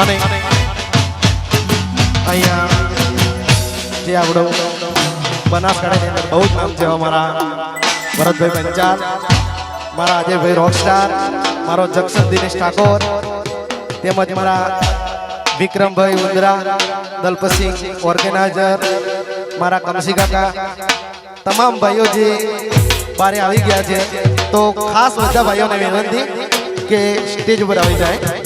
અને અહીંયા જે આપણો બનાસકાંઠાની અંદર બહુ જ નામ છે અમારા ભરતભાઈ પંચાલ, મારા અજયભાઈ રોકસ્ટાર મારો જક્ષન દિનેશ ઠાકોર, તેમજ મારા વિક્રમભાઈ ઉંદરા, દલપતસિંહ ઓર્ગેનાઇઝર, મારા કમસી કાકા, તમામ ભાઈઓ જે બારે આવી ગયા છે, તો ખાસ બધા ભાઈઓને વિનંતી કે સ્ટેજ ઉપર આવી જાય.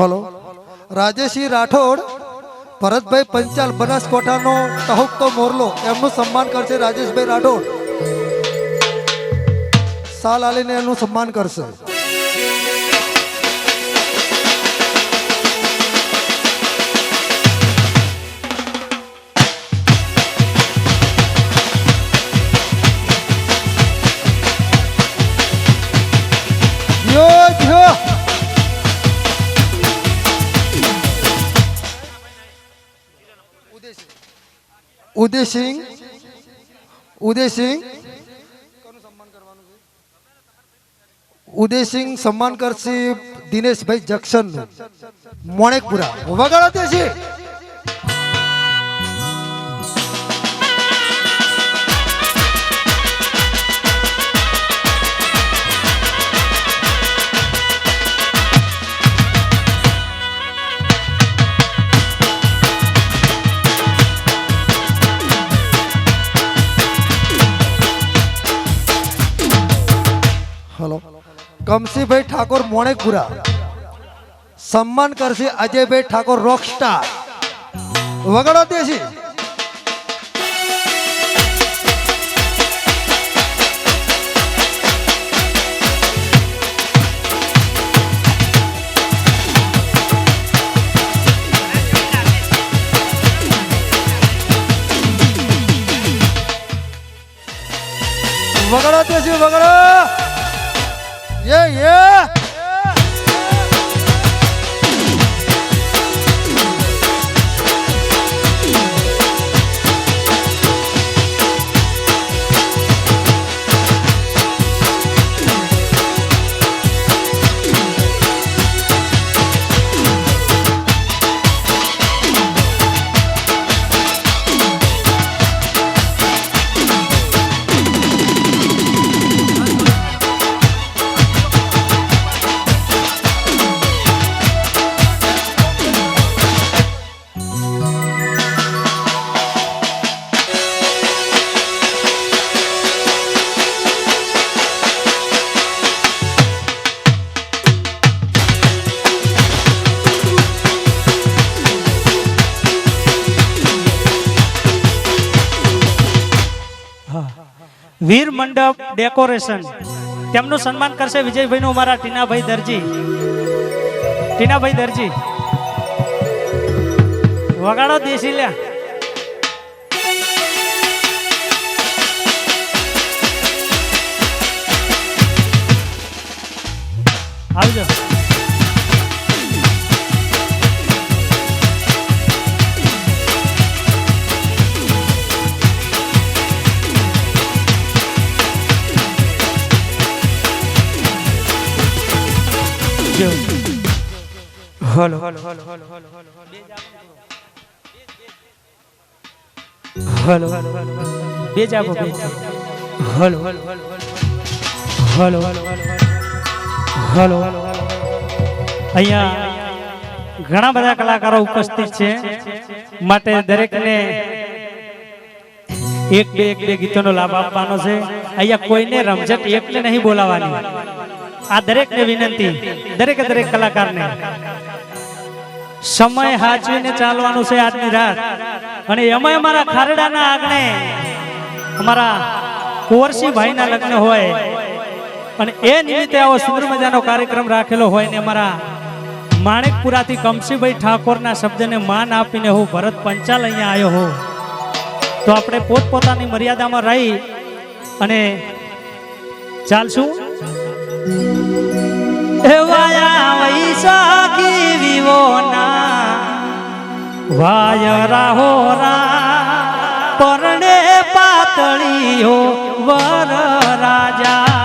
હલો રાજેશી રાઠોડ, ભરતભાઈ પંચાલ બનાસકાંઠાનો ટહુકતો મોરલો, એમનું સન્માન કરશે રાજેશભાઈ રાઠોડ. સાલ આલીને એમનું સન્માન કરશે. ઉદયસિંહ ઉદયસિંહ ઉદયસિંહ સન્માન કરશે દિનેશભાઈ જંકશન મોણેકપુરા. વગાડો દેશી હલો કમસીભાઈ ઠાકોર મોણેકપુરા. સન્માન કરશે અજયભાઈ ઠાકોર રોકસ્ટાર વગડો દેશી. વગડો દેશી વગાડો. વીર મંડપ ડેકોરેશન. તેમનું સન્માન કરશે વિજયભાઈનું અમારા ટીનાભાઈ દરજી. ટીનાભાઈ દરજી. વગાડો દેશી લ્યા. આવજો. હલો. હલો. બે જાગો બે હલો. હલો. હલો. હલો અહીંયા ઘણા બધા કલાકારો ઉપસ્થિત છે. માટે દરેકને એક, બે એક, બે ગીતોનો લાભ આપવાનો છે. અહીંયા કોઈને રમઝટ એકને નહીં બોલાવાની આ દરેકને વિનંતી, દરેકે દરેક કલાકારને. સમય હાચવીને ચાલવાનું છે આજની રાત. અને એમાં અમારા ખારડાના આગને અમારા કુંવરસી ભાઈના લગ્ન હોય અને એ નિમિત્તે આવો સુંદર મજાનો કાર્યક્રમ રાખેલો હોય ને અમારા માણેકપુરાથી કમસીભાઈ ઠાકોરના શબ્દને માન આપીને હું ભરત પંચાલ અહીંયા આવ્યો હોઉં. તો આપણે પોતપોતાની મર્યાદામાં રહી અને ચાલશું? ભાય રાહો રા પરણે પાતળીઓ વર રાજા.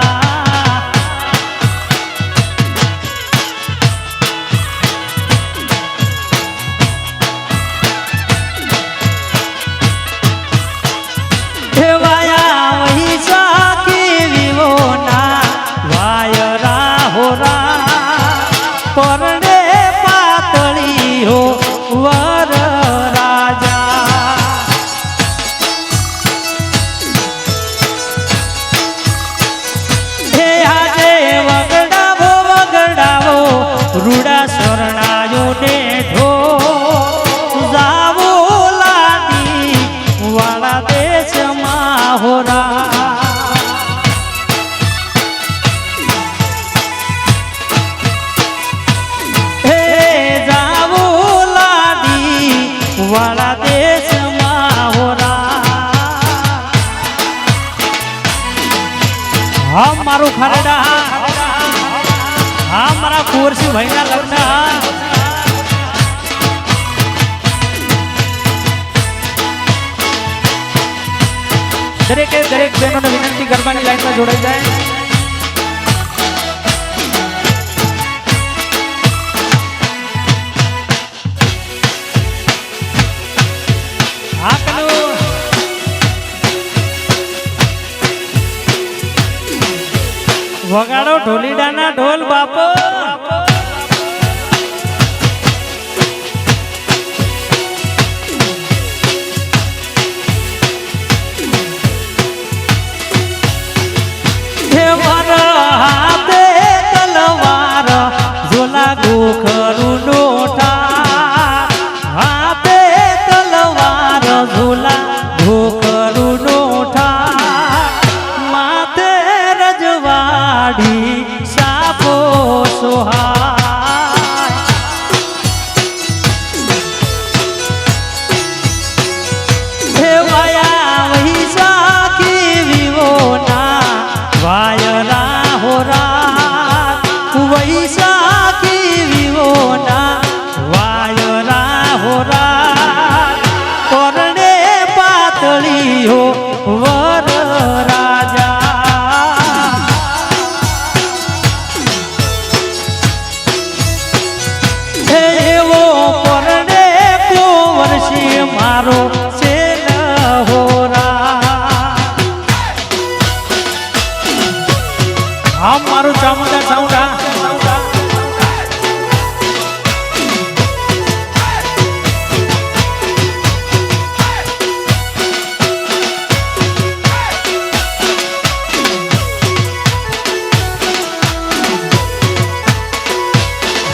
પરણે પાતળીઓ વા ભાઈ ના લગ્ન દરેકે દરેક બહેનોને વિનંતી, ગરબાની લાઈનમાં જોડાઈ જાય. વગાડો ઢોલીડાના ઢોલ બાપો. ખરું ડોઠા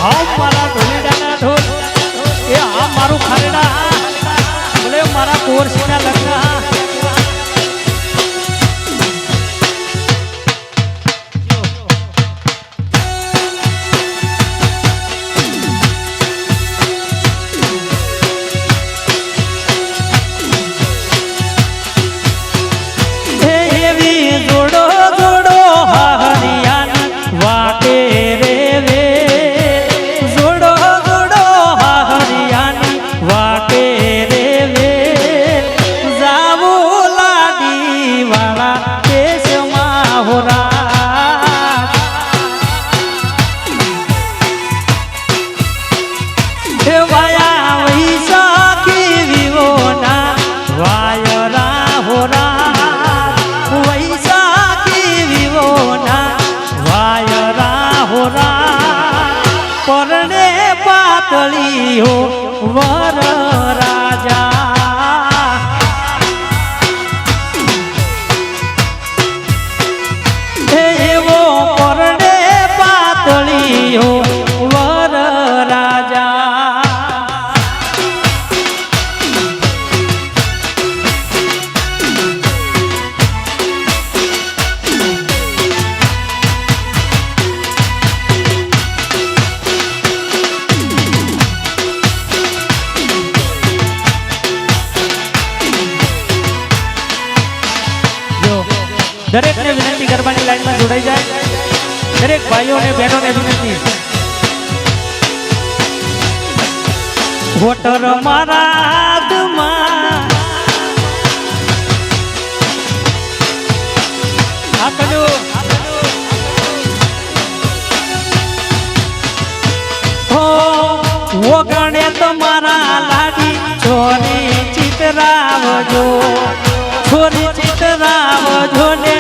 હા મારા દરેકને વિનંતી ગરબાની લાઈનમાં જોડાઈ જાય. દરેક ભાઈઓ અને બહેનોને વિનંતી. વોટર મારા આકડો ઓગણે તમારા લાડી છોરી ચિતરાવજો. છોરી રાવજો ને